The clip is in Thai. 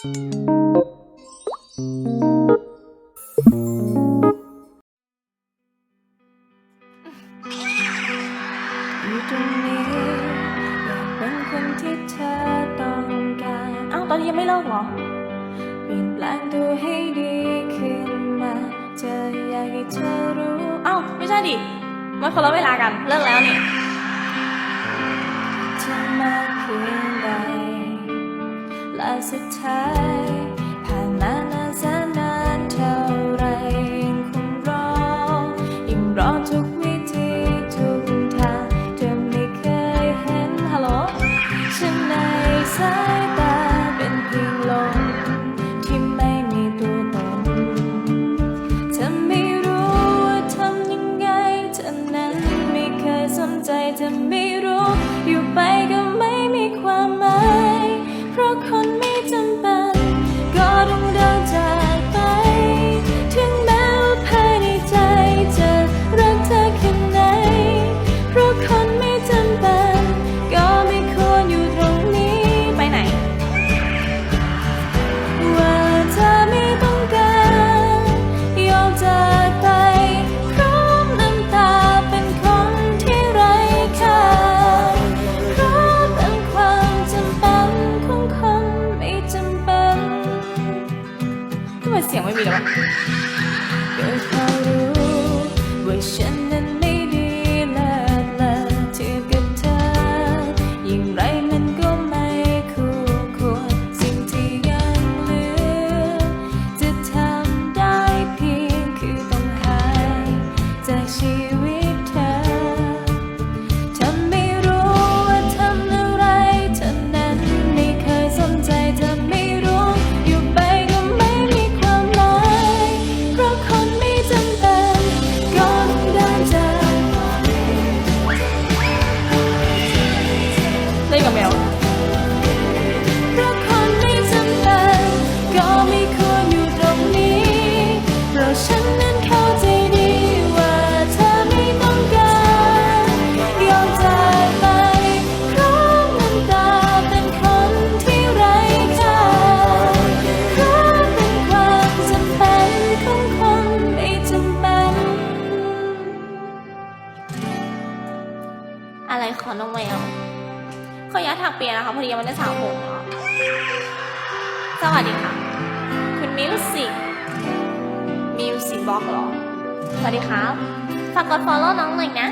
อยู่ตรงนี้อยากเป็นคนที่เธอต้องการอ้าวตอนนี้ยังไม่เลิกเหรอเปลี่ยนแปลงตัวให้ดีขึ้นมาจะออยากให้เธอรู้เอ้าไม่ใช่ดิมันคนละเวลากันเลิกแล้วนี่จะมาเพียงใด และ มเสียงไม่มีแล้ววะก็เขารู้ว่าฉันนั้นไม่ดีเลิศเลอเทียบกับเธออย่างไรมันก็ไม่คู่ควรสิ่งที่ยังเหลือ จะทำได้เพียงคือต้องหายจากชีวิต อะไรขอน้องแมวขออนุญาตถักเปียนะคะพอดีมันได้สาวผมเนาะสวัสดีค่ะ คุณมิวสิกมิวสิกบล็อกหรอ สวัสดีครับ ฝากกด follow น้องหน่อยนะ